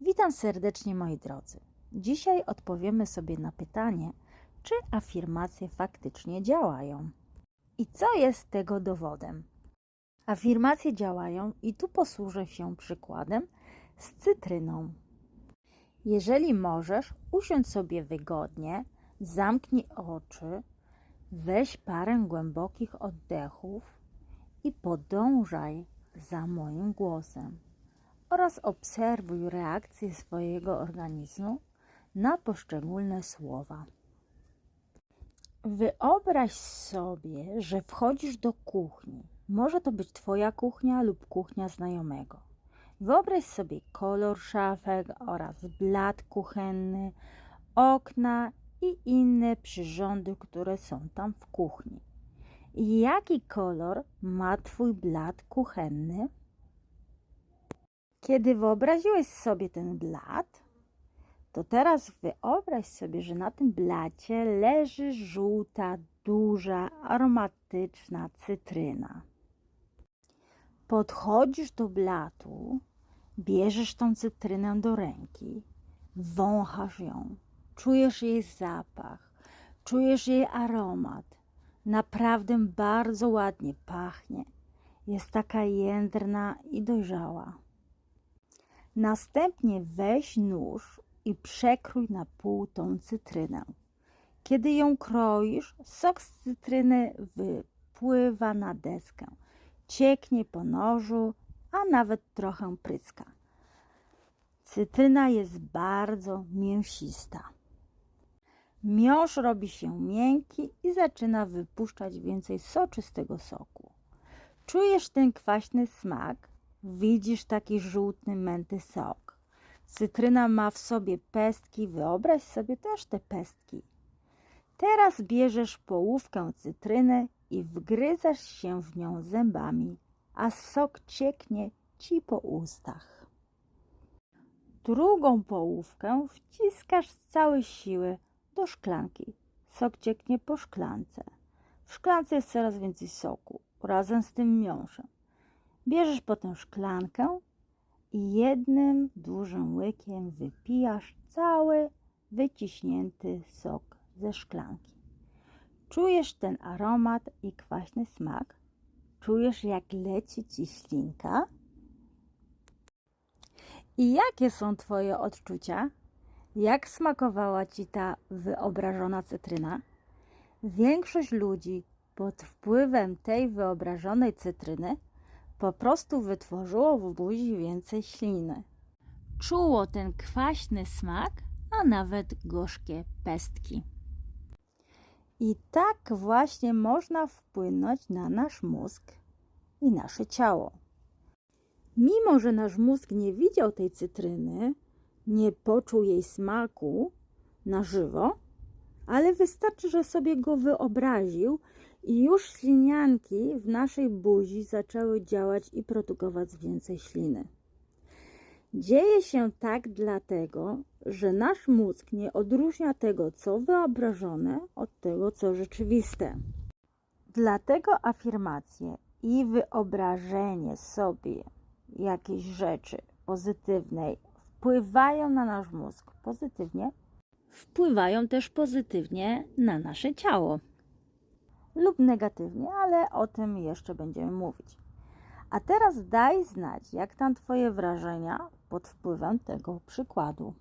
Witam serdecznie moi drodzy. Dzisiaj odpowiemy sobie na pytanie, czy afirmacje faktycznie działają. I co jest tego dowodem? Afirmacje działają i tu posłużę się przykładem z cytryną. Jeżeli możesz, usiądź sobie wygodnie, zamknij oczy, weź parę głębokich oddechów i podążaj za moim głosem oraz obserwuj reakcję swojego organizmu na poszczególne słowa. Wyobraź sobie, że wchodzisz do kuchni. Może to być Twoja kuchnia lub kuchnia znajomego. Wyobraź sobie kolor szafek oraz blat kuchenny, okna i inne przyrządy, które są tam w kuchni. Jaki kolor ma Twój blat kuchenny? Kiedy wyobraziłeś sobie ten blat, to teraz wyobraź sobie, że na tym blacie leży żółta, duża, aromatyczna cytryna. Podchodzisz do blatu, bierzesz tą cytrynę do ręki, wąchasz ją, czujesz jej zapach, czujesz jej aromat. Naprawdę bardzo ładnie pachnie. Jest taka jędrna i dojrzała. Następnie weź nóż i przekrój na pół tą cytrynę. Kiedy ją kroisz, sok z cytryny wypływa na deskę, cieknie po nożu, a nawet trochę pryska. Cytryna jest bardzo mięsista. Miąższ robi się miękki i zaczyna wypuszczać więcej soczystego soku. Czujesz ten kwaśny smak, widzisz taki żółty, męty sok. Cytryna ma w sobie pestki, wyobraź sobie też te pestki. Teraz bierzesz połówkę cytryny i wgryzasz się w nią zębami, a sok cieknie ci po ustach. Drugą połówkę wciskasz z całej siły do szklanki. Sok cieknie po szklance. W szklance jest coraz więcej soku, razem z tym miąższem. Bierzesz potem szklankę i jednym dużym łykiem wypijasz cały wyciśnięty sok ze szklanki. Czujesz ten aromat i kwaśny smak? Czujesz, jak leci ci ślinka? I jakie są Twoje odczucia? Jak smakowała Ci ta wyobrażona cytryna? Większość ludzi pod wpływem tej wyobrażonej cytryny po prostu wytworzyło w buzi więcej śliny. Czuło ten kwaśny smak, a nawet gorzkie pestki. I tak właśnie można wpłynąć na nasz mózg i nasze ciało. Mimo, że nasz mózg nie widział tej cytryny, nie poczuł jej smaku na żywo, ale wystarczy, że sobie go wyobraził i już ślinianki w naszej buzi zaczęły działać i produkować więcej śliny. Dzieje się tak dlatego, że nasz mózg nie odróżnia tego, co wyobrażone, od tego, co rzeczywiste. Dlatego afirmacje i wyobrażenie sobie jakiejś rzeczy pozytywnej wpływają na nasz mózg pozytywnie, wpływają też pozytywnie na nasze ciało lub negatywnie, ale o tym jeszcze będziemy mówić. A teraz daj znać, jak tam Twoje wrażenia pod wpływem tego przykładu.